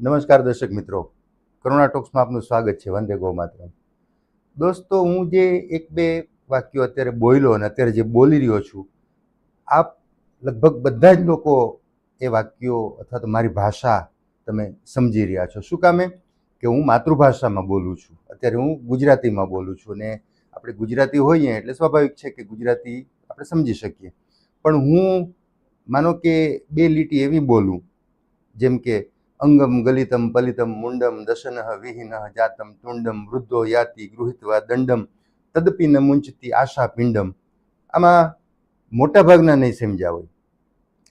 નમસ્કાર દર્શક મિત્રો. કરુણા ટોક્સમાં આપનું સ્વાગત છે. વંદે ગો માત્ર દોસ્તો, હું જે એક બે વાક્યો અત્યારે બોલ્યો અને અત્યારે જે બોલી રહ્યો છું, આપ લગભગ બધા જ લોકો એ વાક્યો અથવા તો મારી ભાષા તમે સમજી રહ્યા છો. શું કામે કે હું માતૃભાષામાં બોલું છું. અત્યારે હું ગુજરાતીમાં બોલું છું અને આપણે ગુજરાતી હોઈએ એટલે સ્વાભાવિક છે કે ગુજરાતી આપણે સમજી શકીએ. પણ હું માનો કે બે લીટી એવી બોલું, જેમ કે અંગમ ગલિતમ પલિતમ મુંડમ દશનઃ વિહીન જાતમ તુંડમ વૃદ્ધો યાતિ ગૃહિતવા દંડમ તદપી ન મુંચતી આશા પિંડમ આમાં મોટાભાગના નહીં સમજ્યા હોય.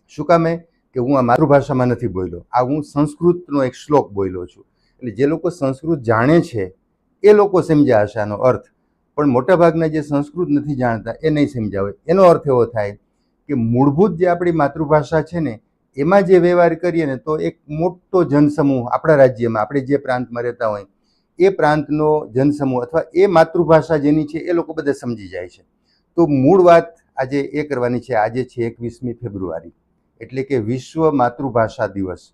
શું કામે? કે હું આ માતૃભાષામાં નથી બોલ્યો. આ હું સંસ્કૃતનો એક શ્લોક બોલ્યો છું. એટલે જે લોકો સંસ્કૃત જાણે છે, એ લોકો સમજ્યા હશે આનો અર્થ. પણ મોટાભાગના જે સંસ્કૃત નથી જાણતા, એ નહીં સમજ્યા હોય. એનો અર્થ એવો થાય કે મૂળભૂત જે આપણી માતૃભાષા છે ને એમાં જે વ્યવહાર કરીએ ને તો એક મોટો જનસમૂહ આપણા રાજ્યમાં, આપણે જે પ્રાંતમાં રહેતા હોય, એ પ્રાંતનો જનસમૂહ અથવા એ માતૃભાષા જેની છે એ લોકો બધા સમજી જાય છે. તો મૂળ વાત આજે એ કરવાની છે, આજે છે એકવીસમી ફેબ્રુઆરી, એટલે કે વિશ્વ માતૃભાષા દિવસ.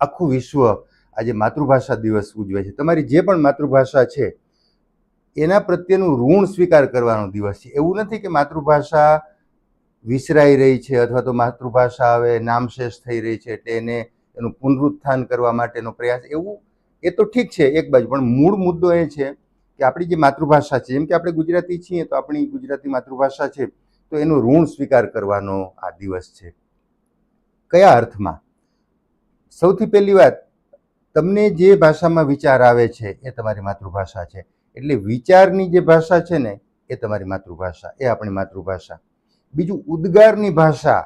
આખું વિશ્વ આજે માતૃભાષા દિવસ ઉજવે છે. તમારી જે પણ માતૃભાષા છે, એના પ્રત્યેનું ઋણ સ્વીકાર કરવાનો દિવસ છે. એવું નથી કે માતૃભાષા વિસરાઈ રહી છે અથવા તો માતૃભાષા હવે નામશેષ થઈ રહી છે એટલે એને એનું પુનરુત્થાન કરવા માટેનો પ્રયાસ. એવું એ તો ઠીક છે એક બાજુ, પણ મૂળ મુદ્દો એ છે કે આપણી જે માતૃભાષા છે, જેમ કે આપણે ગુજરાતી છીએ તો આપણી ગુજરાતી માતૃભાષા છે, તો એનો ઋણ સ્વીકાર કરવાનો આ દિવસ છે. કયા અર્થમાં? સૌથી પહેલી વાત, તમને જે ભાષામાં વિચાર આવે છે એ તમારી માતૃભાષા છે. એટલે વિચારની જે ભાષા છે ને એ તમારી માતૃભાષા, એ આપણી માતૃભાષા. બીજું ઉદ્ગારની ભાષા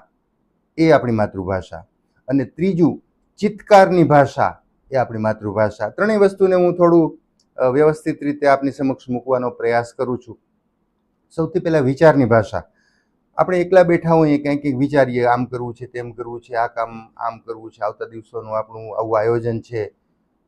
એ આપણી માતૃભાષા. અને ત્રીજું ચિત્કારની ભાષા એ આપણી માતૃભાષા. ત્રણેય વસ્તુને હું થોડું વ્યવસ્થિત રીતે આપની સમક્ષ મૂકવાનો પ્રયાસ કરું છું. સૌથી પહેલાં વિચારની ભાષા. આપણે એકલા બેઠા હોઈએ કંઈક કંઈક વિચારીએ, આમ કરવું છે, તેમ કરવું છે, આ કામ આમ કરવું છે, આવતા દિવસોનું આપણું આવું આયોજન છે.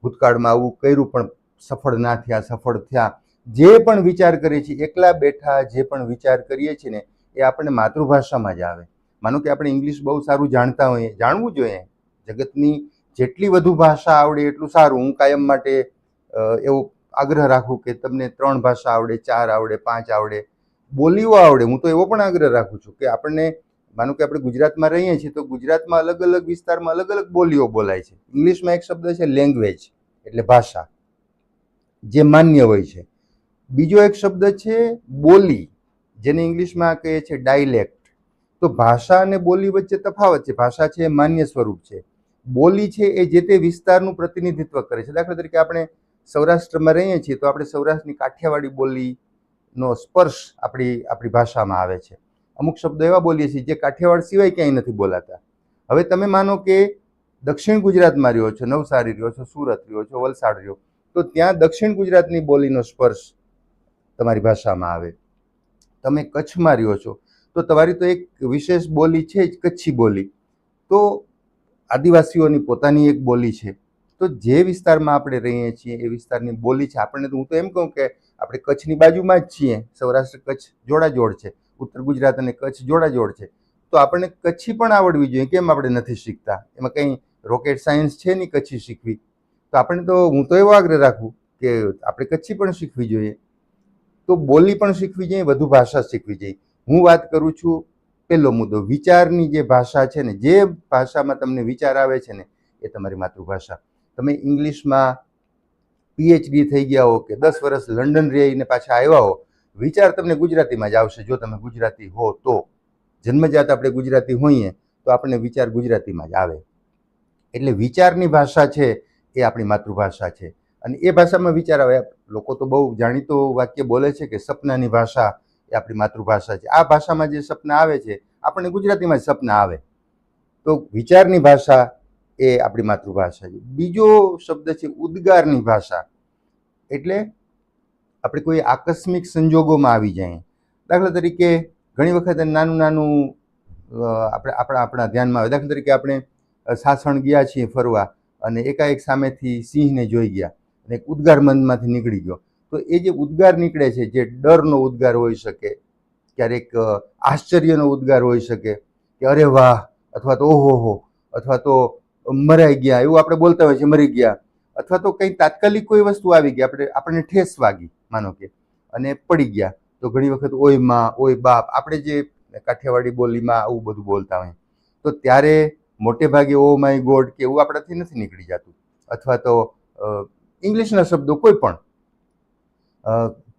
ભૂતકાળમાં આવું કર્યું પણ સફળ ના થયા, સફળ થયા. જે પણ વિચાર કરીએ છીએ, એકલા બેઠા જે પણ વિચાર કરીએ છીએ ને એ આપણને માતૃભાષામાં જ આવે. માનો કે આપણે ઇંગ્લિશ બહુ સારું જાણતા હોઈએ, જાણવું જોઈએ. જગતની જેટલી વધુ ભાષા આવડે એટલું સારું. હું કાયમ માટે એવો આગ્રહ રાખું કે તમને ત્રણ ભાષા આવડે, ચાર આવડે, પાંચ આવડે, બોલીઓ આવડે. હું તો એવો પણ આગ્રહ રાખું છું કે આપણને, માનો કે આપણે ગુજરાતમાં રહીએ છીએ, તો ગુજરાતમાં અલગ અલગ વિસ્તારમાં અલગ અલગ બોલીઓ બોલાય છે. ઇંગ્લિશમાં એક શબ્દ છે લેંગ્વેજ એટલે ભાષા, જે માન્ય હોય છે. બીજો એક શબ્દ છે બોલી. જેને ઇંગ્લિશમાં કહે છે ડાયલેક્ટ. તો ભાષા અને બોલી વચ્ચે તફાવત છે. ભાષા છે એ માન્ય સ્વરૂપ છે. બોલી છે એ જે તે વિસ્તારનું પ્રતિનિધિત્વ કરે છે. દાખલા તરીકે આપણે સૌરાષ્ટ્રમાં રહીએ છીએ તો આપણે સૌરાષ્ટ્રની કાઠિયાવાડી બોલીનો સ્પર્શ આપણી આપણી ભાષામાં આવે છે. અમુક શબ્દો એવા બોલીએ છીએ જે કાઠિયાવાડ સિવાય ક્યાંય નથી બોલાતા. હવે તમે માનો કે દક્ષિણ ગુજરાતમાં રહ્યો છો, નવસારી રહ્યો છો, સુરત રહ્યો છો, વલસાડ રહ્યો, તો ત્યાં દક્ષિણ ગુજરાતની બોલીનો સ્પર્શ તમારી ભાષામાં આવે. તમે કચ્છમાં રહ્યો છો, તો તમારી તો એક વિશેષ બોલી છે જ કચ્છી બોલી. તો આદિવાસીઓની પોતાની એક બોલી છે. તો જે વિસ્તારમાં આપણે રહીએ છીએ, એ વિસ્તારની બોલી છે. આપણને તો હું તો એમ કહું કે આપણે કચ્છની બાજુમાં જ છીએ. સૌરાષ્ટ્ર કચ્છ જોડાજોડ છે. ઉત્તર ગુજરાત અને કચ્છ જોડાજોડ છે. તો આપણને કચ્છી પણ આવડવી જોઈએ. કેમ આપણે નથી શીખતા? એમાં કંઈ રોકેટ સાયન્સ છે નહીં કચ્છી શીખવી. તો આપણે તો હું તો એવો આગ્રહ રાખું કે આપણે કચ્છી પણ શીખવી જોઈએ. તો બોલી પણ શીખવી જોઈએ, વધુ ભાષા શીખવી જોઈએ. હું વાત કરું છું, પહેલો મુદ્દો, વિચારની જે ભાષા છે ને, જે ભાષામાં તમને વિચાર આવે છે ને, એ તમારી માતૃભાષા. તમે ઇંગ્લિશમાં પીએચડી થઈ ગયા હો કે દસ વર્ષ લંડન રહીને પાછા આવ્યા હો, વિચાર તમને ગુજરાતીમાં જ આવશે. જો તમે ગુજરાતી હો તો, જન્મજાત આપણે ગુજરાતી હોઈએ, તો આપણને વિચાર ગુજરાતીમાં જ આવે. એટલે વિચારની ભાષા છે એ આપણી માતૃભાષા છે. અને એ ભાષામાં વિચાર આવે. લોકો તો બહુ જાણીતો વાક્ય બોલે છે કે સપનાની ભાષા એ આપણી માતૃભાષા છે. આ ભાષામાં જે સપના આવે છે, આપણને ગુજરાતીમાં સપના આવે. તો વિચારની ભાષા એ આપણી માતૃભાષા છે. બીજો શબ્દ છે ઉદ્ગારની ભાષા. એટલે આપણે કોઈ આકસ્મિક સંજોગોમાં આવી જાય. દાખલા તરીકે ઘણી વખત નાનું નાનું આપણે આપણા આપણા ધ્યાનમાં આવે. દાખલા તરીકે આપણે સાસણ ગયા છીએ ફરવા અને એકાએક સામેથી સિંહને જોઈ ગયા. અને એક ઉદ્ગાર મનમાંથી નીકળી ગયો. તો એ જે ઉદ્ગાર નીકળે છે, જે ડરનો ઉદ્ગાર હોઈ શકે, ક્યારેક આશ્ચર્યનો ઉદ્ગાર હોઈ શકે, કે અરે વાહ, અથવા તો ઓહો અથવા તો મરાઈ ગયા, એવું આપણે બોલતા હોય છે મરી ગયા, અથવા તો કંઈ તાત્કાલિક કોઈ વસ્તુ આવી ગઈ, આપણે, આપણને ઠેસ વાગી, માનો કે, અને પડી ગયા. તો ઘણી વખત ઓયમાં, ઓય બાપ, આપણે જે કાઠિયાવાડી બોલીમાં આવું બધું બોલતા હોય તો ત્યારે મોટે ભાગે, ઓ માય ગોડ, કે એવું આપણાથી નથી નીકળી જતું. અથવા તો ઇંગ્લિશના શબ્દો કોઈ પણ.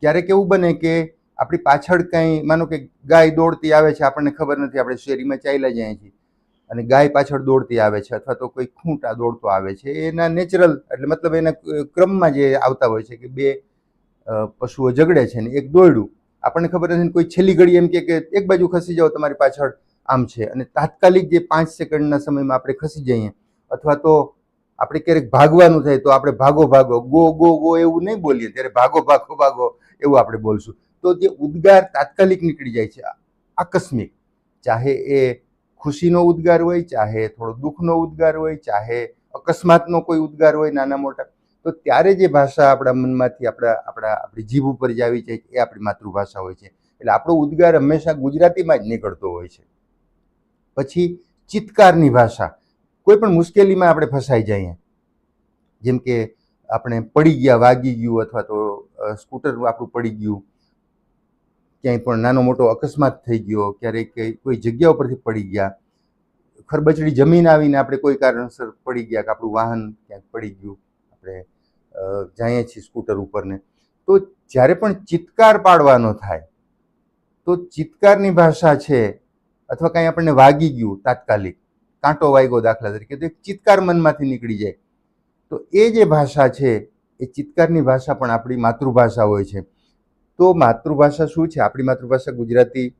ક્યારેક એવું બને કે આપણી પાછળ કંઈ, માનો કે ગાય દોડતી આવે છે, આપણને ખબર નથી, આપણે શેરીમાં ચાલ્યા જઈએ છીએ. અને ગાય પાછળ દોડતી આવે છે, અથવા તો કોઈ ખૂંટા દોડતો આવે છે એના નેચરલ, એટલે મતલબ એના ક્રમમાં જે આવતા હોય છે કે બે પશુઓ ઝઘડે છે ને એક દોડ્યું આપણને ખબર નથી કોઈ છેલ્લી ઘડી એમ કે એક બાજુ ખસી જાઓ, તમારી પાછળ આમ છે. અને તાત્કાલિક જે પાંચ સેકન્ડના સમયમાં આપણે ખસી જઈએ, અથવા તો આપણે ક્યારેક ભાગવાનું થાય તો આપણે ભાગો ભાગો, ગો ગો ગો એવું નહીં બોલીએ. ત્યારે ભાગો ભાગો ભાગો એવું આપણે બોલશું. તો જે ઉદ્ગાર તાત્કાલિક નીકળી જાય છે, આકસ્મિક. ચાહે એ ખુશીનો ઉદ્ગાર હોય, ચાહે થોડો દુઃખનો ઉદ્ગાર હોય, ચાહે અકસ્માતનો કોઈ ઉદ્ગાર હોય નાના મોટા, તો ત્યારે જે ભાષા આપણા મનમાંથી, આપણા આપણા, આપણી જીભ ઉપર જે આવી જાય એ આપણી માતૃભાષા હોય છે. એટલે આપણો ઉદ્ગાર હંમેશા ગુજરાતીમાં જ નીકળતો હોય છે. પછી ચિત્કારની ભાષા. કોઈ પણ મુશ્કેલીમાં આપણે ફસાઈ જઈએ. જેમ કે આપણે પડી ગયા, વાગી ગયું અથવા તો સ્કૂટર આપણું પડી ગયું, ક્યાંય પણ નાનો મોટો અકસ્માત થઈ ગયો, ક્યારેક કોઈ જગ્યા ઉપરથી પડી ગયા, ખરબચડી જમીન આવીને આપણે કોઈ કારણસર પડી ગયા કે આપણું વાહન ક્યાંક પડી ગયું, આપણે જાઈએ છીએ સ્કૂટર ઉપરને, તો જ્યારે પણ ચિત્કાર પાડવાનો થાય, તો ચિત્કારની ભાષા છે, અથવા કાંઈ આપણને વાગી ગયું તાત્કાલિક કાંટો વાગ્યો દાખલા તરીકે, તો એક ચિત્કાર મનમાંથી નીકળી જાય. તો એ જે ભાષા છે, એ ચિત્કારની ભાષા પણ આપણી માતૃભાષા હોય છે. તો માતૃભાષા શું છે? આપણી માતૃભાષા ગુજરાતી,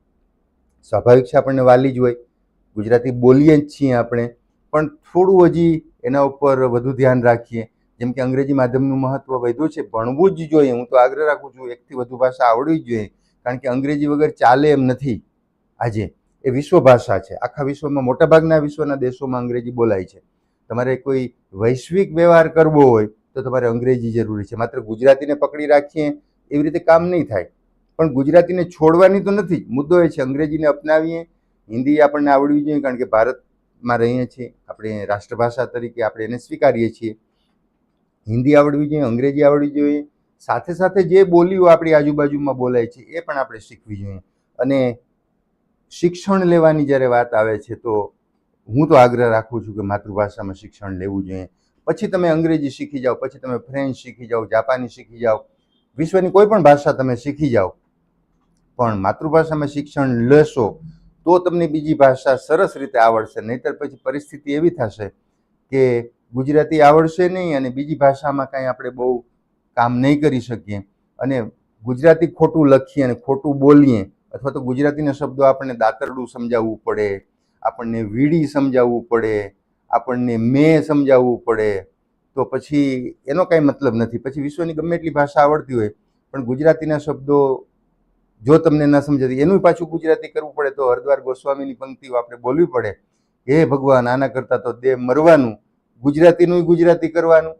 સ્વાભાવિક છે આપણને વાલી જ હોય. ગુજરાતી બોલીએ જ છીએ આપણે. પણ થોડું હજી એના ઉપર વધુ ધ્યાન રાખીએ. જેમ કે અંગ્રેજી માધ્યમનું મહત્વ વધ્યું છે, ભણવું જ જોઈએ. હું તો આગ્રહ રાખું છું, એકથી વધુ ભાષા આવડવી જ જોઈએ. કારણ કે અંગ્રેજી વગર ચાલે એમ નથી આજે. એ વિશ્વ ભાષા છે. આખા વિશ્વમાં મોટાભાગના વિશ્વના દેશોમાં અંગ્રેજી બોલાય છે. તમારે કોઈ વૈશ્વિક વ્યવહાર કરવો હોય તો તમારે અંગ્રેજી જરૂરી છે. માત્ર ગુજરાતીને પકડી રાખીએ એવી રીતે કામ નહીં થાય. પણ ગુજરાતીને છોડવાની તો નથી. મુદ્દો એ છે, અંગ્રેજીને અપનાવીએ. હિન્દી આપણને આવડવી જોઈએ કારણ કે ભારતમાં રહીએ છીએ. આપણે રાષ્ટ્રભાષા તરીકે આપણે એને સ્વીકારીએ છીએ. હિન્દી આવડવી જોઈએ, અંગ્રેજી આવડવી જોઈએ. સાથે સાથે જે બોલીઓ આપણી આજુબાજુમાં બોલાય છે, એ પણ આપણે શીખવી જોઈએ. અને શિક્ષણ લેવાની જ્યારે વાત આવે છે, તો હું તો આગ્રહ રાખું છું કે માતૃભાષામાં શિક્ષણ લેવું જોઈએ. પછી તમે અંગ્રેજી શીખી જાઓ, પછી તમે ફ્રેન્ચ શીખી જાઓ, જાપાની શીખી જાઓ, વિશ્વની કોઈ પણ ભાષા તમે શીખી જાઓ, પણ માતૃભાષામાં શિક્ષણ લેશો, તો તમને બીજી ભાષા સરસ રીતે આવડશે. નહીંતર પછી પરિસ્થિતિ એવી થશે કે ગુજરાતી આવડશે નહીં અને બીજી ભાષામાં કાંઈ આપણે બહુ કામ નહીં કરી શકીએ. અને ગુજરાતી ખોટું લખીએ અને ખોટું બોલીએ અથવા તો ગુજરાતીના શબ્દો આપણને દાતરડું સમજાવવું પડે, આપણને વીડી સમજાવવું પડે, આપણને મેં સમજાવવું પડે, તો પછી એનો કાંઈ મતલબ નથી. પછી વિશ્વની ગમે એટલી ભાષા આવડતી હોય, પણ ગુજરાતીના શબ્દો જો તમને ન સમજાતી એનું પાછું ગુજરાતી કરવું પડે, તો હરદ્વાર ગોસ્વામીની પંક્તિઓ આપણે બોલવી પડે. હે ભગવાન, આના કરતાં તો દેહ મરવાનું, ગુજરાતીનું ગુજરાતી કરવાનું,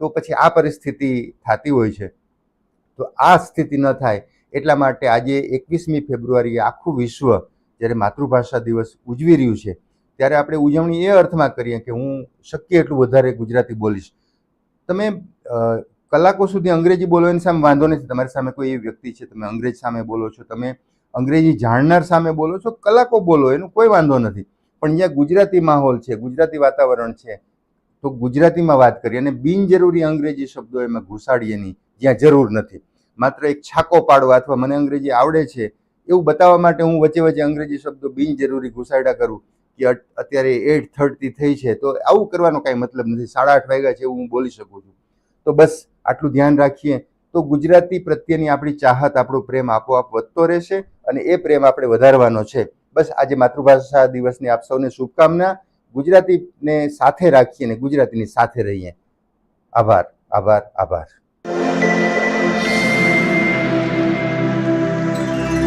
તો પછી આ પરિસ્થિતિ થતી હોય છે. તો આ સ્થિતિ ન થાય. એટલા માટે આજે એકવીસમી ફેબ્રુઆરીએ આખું વિશ્વ જ્યારે માતૃભાષા દિવસ ઉજવી રહ્યું છે, ત્યારે આપણે ઉજવણી એ અર્થમાં કરીએ કે હું શક્ય એટલું વધારે ગુજરાતી બોલીશ. તમે કલાકો સુધી અંગ્રેજી બોલો એની સામે વાંધો નથી, તમારી સામે કોઈ એવી વ્યક્તિ છે, તમે અંગ્રેજ સામે બોલો છો, તમે અંગ્રેજી જાણનાર સામે બોલો છો, કલાકો બોલો, એનો કોઈ વાંધો નથી. પણ જ્યાં ગુજરાતી માહોલ છે, ગુજરાતી વાતાવરણ છે, તો ગુજરાતીમાં વાત કરીએ અને બિનજરૂરી અંગ્રેજી શબ્દો એમાં ઘુસાડીએ નહીં જ્યાં જરૂર નથી. માત્ર એક છાકો પાડવા અથવા મને અંગ્રેજી આવડે છે, એવું બતાવવા માટે હું વચ્ચે વચ્ચે અંગ્રેજી શબ્દો બિનજરૂરી ઘુસાડા કરું કે અત્યારે એટ થર્ટી થઈ છે. તો આવું કરવાનો કાંઈ મતલબ નથી. સાડા આઠ વાગ્યા છે એવું હું બોલી શકું છું. તો બસ આટલું ધ્યાન રાખીએ. તો ગુજરાતી પ્રત્યેની આપણી ચાહત, આપણો પ્રેમ આપોઆપ વધતો રહેશે અને એ પ્રેમ આપણે વધારવાનો છે. બસ આજે માતૃભાષા દિવસની આપ સૌને શુભકામના. ગુજરાતીને સાથે રાખીએ અને ગુજરાતીની સાથે રહીએ. આભાર આભાર આભાર.